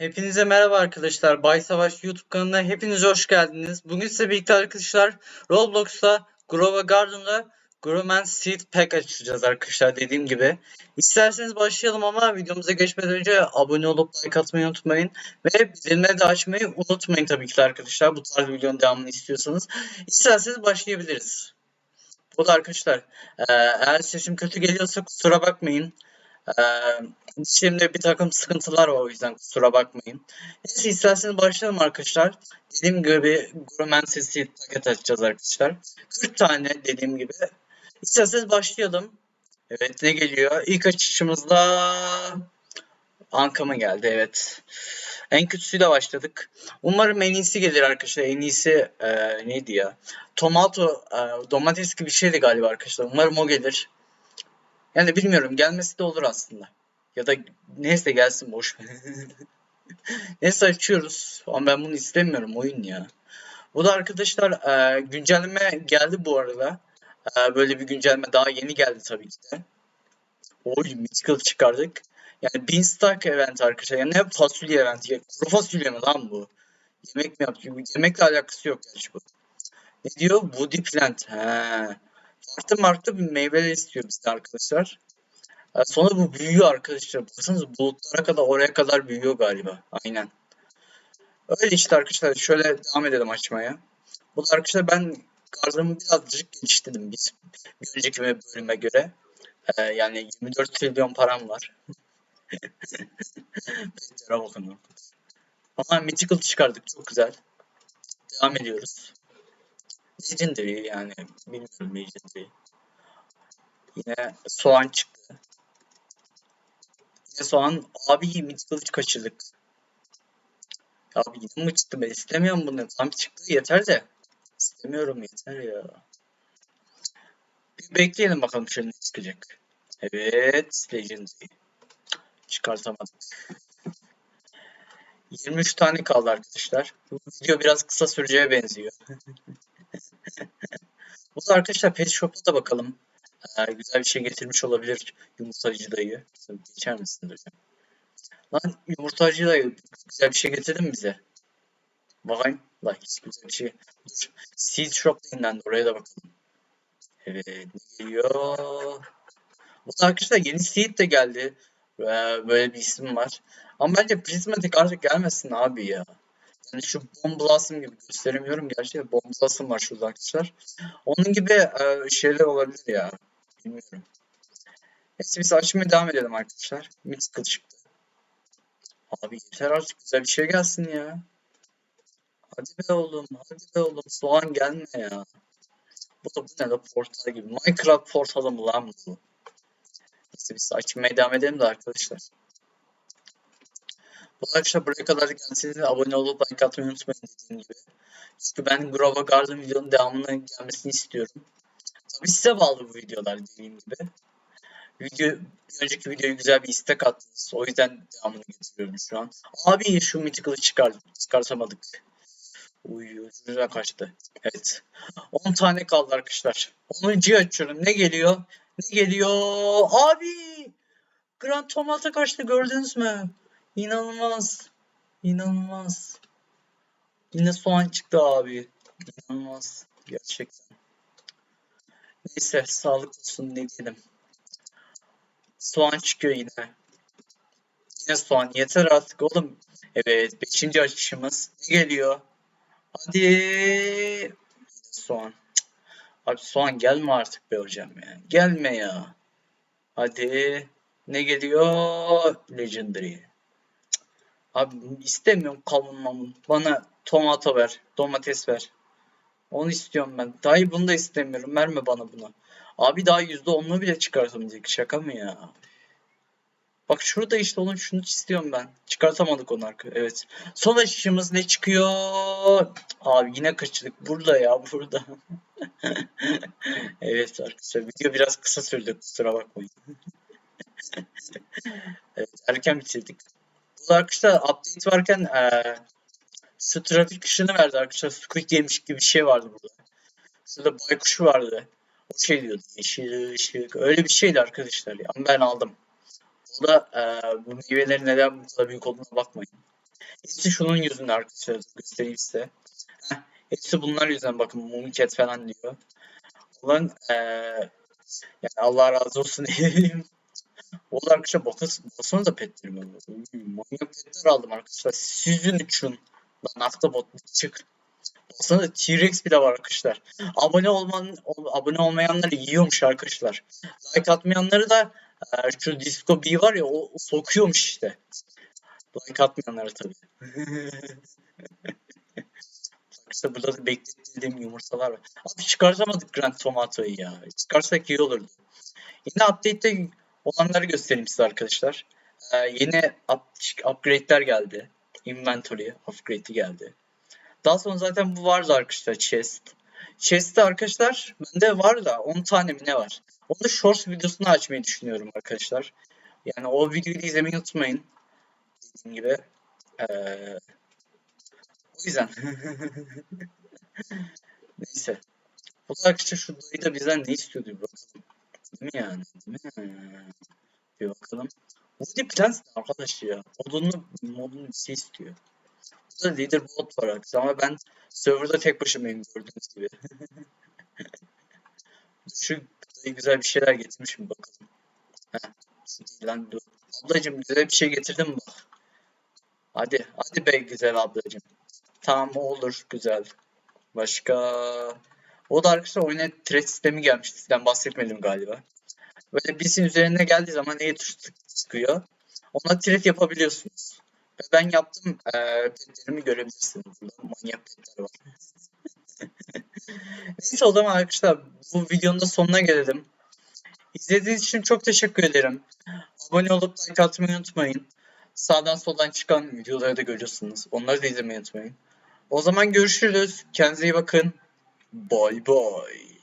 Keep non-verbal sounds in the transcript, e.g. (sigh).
Hepinize merhaba arkadaşlar. Bay Savaş YouTube kanalına hepiniz hoş geldiniz. Bugün size birlikte arkadaşlar Roblox'ta Grova Garden'da Growman Seed Pack açacağız arkadaşlar dediğim gibi. İsterseniz başlayalım ama videomuza geçmeden önce abone olup like atmayı unutmayın. Ve bildirimleri de açmayı unutmayın tabii ki arkadaşlar. Bu tarz videonun devamını istiyorsanız. İsterseniz başlayabiliriz. Bu da arkadaşlar eğer sesim kötü geliyorsa kusura bakmayın. Ee, Şimdi bir takım sıkıntılar var o yüzden kusura bakmayın. Neyse isterseniz başlayalım arkadaşlar. Dediğim gibi Gourmet Sesi paket açacağız arkadaşlar. 40 tane dediğim gibi. İsterseniz başlayalım. Evet ne geliyor? İlk açışımızda Anka mı geldi? Evet. En kötüsüyle başladık. Umarım en iyisi gelir arkadaşlar. En iyisi e, neydi ya? Tomato, e, domates gibi bir şeydi galiba arkadaşlar. Umarım o gelir. Yani bilmiyorum gelmesi de olur aslında. Ya da neyse gelsin boş. (laughs) neyse açıyoruz. Ama ben bunu istemiyorum oyun ya. Bu da arkadaşlar e, güncelleme geldi bu arada. E, böyle bir güncelleme daha yeni geldi tabii ki de. Oy mythical çıkardık. Yani Beanstalk event arkadaşlar. Yani ne fasulye eventi? Ya, kuru fasulye mi lan bu? Yemek mi yapıyor? Yemekle alakası yok gerçi bu. Ne diyor? Woody plant. He. Farklı farklı bir meyveler istiyor bizde arkadaşlar. Yani sonra bu büyüyor arkadaşlar. Baksanıza bulutlara kadar oraya kadar büyüyor galiba. Aynen. Öyle işte arkadaşlar. Şöyle devam edelim açmaya. Bu da arkadaşlar ben gardırımı birazcık geliştirdim biz. Bir önceki bölüme göre. Ee, yani 24 trilyon param var. (laughs) Ama Mythical çıkardık. Çok güzel. Devam ediyoruz. Legendary yani. Bilmiyorum Legendary. Yine soğan çıktı. Yine soğan. Abi Mythical kaçırdık. Abi yine mi çıktı? Ben istemiyorum bunu. Tam çıktı yeter de. İstemiyorum yeter ya. Bir bekleyelim bakalım şöyle ne çıkacak. Evet. Legendary. Çıkartamadık. 23 tane kaldı arkadaşlar. Bu video biraz kısa süreceğe benziyor. (laughs) Bu da arkadaşlar Pet Shop'a da bakalım. Ee, güzel bir şey getirmiş olabilir yumurtacı dayı. Geçer misin hocam? Lan yumurtacı dayı güzel bir şey getirdin mi bize? Bakayım. Lan hiç güzel bir şey. Dur. Seed Shop yayınlandı. Oraya da bakalım. Evet ne geliyor? Bu da arkadaşlar yeni Seed de geldi. Böyle bir isim var. Ama bence Prismatic artık gelmesin abi ya. Yani şu Bomb Blossom gibi gösteremiyorum gerçi. Bomb Blossom var şurada arkadaşlar. Onun gibi e, şeyler olabilir ya. Bilmiyorum. Neyse biz açmaya devam edelim arkadaşlar. Mythical çıktı. Abi yeter artık güzel bir şey gelsin ya. Hadi be oğlum, hadi be oğlum. Soğan gelme ya. Bu da bu ne la portal gibi. Minecraft portalı mı lan bu? Neyse biz açmaya devam edelim de arkadaşlar. Arkadaşlar buraya kadar gelseniz abone olup like atmayı unutmayın dediğim gibi. Çünkü ben Grova Garden videonun devamının gelmesini istiyorum. Tabi size bağlı bu videolar dediğim gibi. Video, önceki videoya güzel bir istek attınız. O yüzden devamını getiriyorum şu an. Abi şu Mythical'ı çıkar, çıkartamadık. Uy ucuna kaçtı. Evet. 10 tane kaldı arkadaşlar. 10. açıyorum. Ne geliyor? Ne geliyor? Abi! Grand Tomat'a kaçtı gördünüz mü? İnanılmaz. İnanılmaz. Yine soğan çıktı abi. İnanılmaz. Gerçekten. Neyse sağlık olsun ne diyelim. Soğan çıkıyor yine. Yine soğan. Yeter artık oğlum. Evet. Beşinci açışımız. Ne geliyor? Hadi. Yine soğan. Abi soğan gelme artık be hocam ya. Gelme ya. Hadi. Ne geliyor? Legendary. Abi istemiyorum kavun mamun. Bana tomato ver. Domates ver. Onu istiyorum ben. Dahi bunu da istemiyorum. Verme bana bunu. Abi daha %10'unu bile çıkartamayacak. Şaka mı ya? Bak şurada işte onun şunu istiyorum ben. Çıkartamadık onu arka. Evet. Son açışımız ne çıkıyor? Abi yine kaçırdık. Burada ya burada. (laughs) evet arkadaşlar video biraz kısa sürdü. Kusura bakmayın. (laughs) evet erken bitirdik. Arkadaşlar update varken ee, şu ışığını verdi arkadaşlar. Squid yemiş gibi bir şey vardı burada. Şurada baykuşu vardı. O şey diyordu. Yeşil ışık. Öyle bir şeydi arkadaşlar. Ya. Ben aldım. O da e, bu meyvelerin neden bu kadar büyük olduğuna bakmayın. Hepsi şunun yüzünden arkadaşlar göstereyim size. Hepsi bunlar yüzünden bakın Mumket falan diyor. Ulan eee yani Allah razı olsun (laughs) diyeyim. Oğlum arkadaşlar bakın, baksanıza da petlerime. Manyak petler aldım arkadaşlar. Sizin için. Lan Ahtapot çık. Baksana T-Rex bile var arkadaşlar. Abone olman, ol- abone olmayanları yiyormuş arkadaşlar. Like atmayanları da e, şu Disco B var ya o, sokuyormuş işte. Like atmayanları tabii. (laughs) Arkadaşlar burada da beklettiğim yumurtalar var. Abi çıkartamadık Grand Tomato'yu ya. Çıkarsak iyi olurdu. Yine update'te olanları göstereyim size arkadaşlar. Ee, yeni up, upgrade'ler geldi. Inventory upgrade'i geldi. Daha sonra zaten bu vardı arkadaşlar chest. Chest'te arkadaşlar bende var da 10 tane mi ne var? Onu da shorts videosunu açmayı düşünüyorum arkadaşlar. Yani o videoyu da izlemeyi unutmayın. Dediğim gibi. Ee, o yüzden. (laughs) Neyse. Bu da arkadaşlar şu dayı da bizden ne istiyordu bakalım. Değil mi yani? Değil mi? Bir bakalım. Woody Plants ne arkadaş ya? Modunu, modunu şey istiyor. Burada leaderboard var arkadaşlar ama ben serverda tek başımayım gördüğünüz gibi. (laughs) şu güzel bir şeyler getirmiş mi bakalım. Heh, lan. Ablacım güzel bir şey getirdim bak. Hadi, hadi be güzel ablacım. Tamam olur güzel. Başka... O da arkadaşlar oyuna thread sistemi gelmişti. Sizden bahsetmedim galiba. Böyle birisinin üzerine geldiği zaman neye tuş tık- çıkıyor. Ona thread yapabiliyorsunuz. Ben yaptım. Eee petlerimi görebilirsiniz. Burada manyak petler var. (laughs) Neyse o zaman arkadaşlar bu videonun da sonuna gelelim. İzlediğiniz için çok teşekkür ederim. Abone olup like atmayı unutmayın. Sağdan soldan çıkan videoları da görüyorsunuz. Onları da izlemeyi unutmayın. O zaman görüşürüz. Kendinize iyi bakın. Bye bye.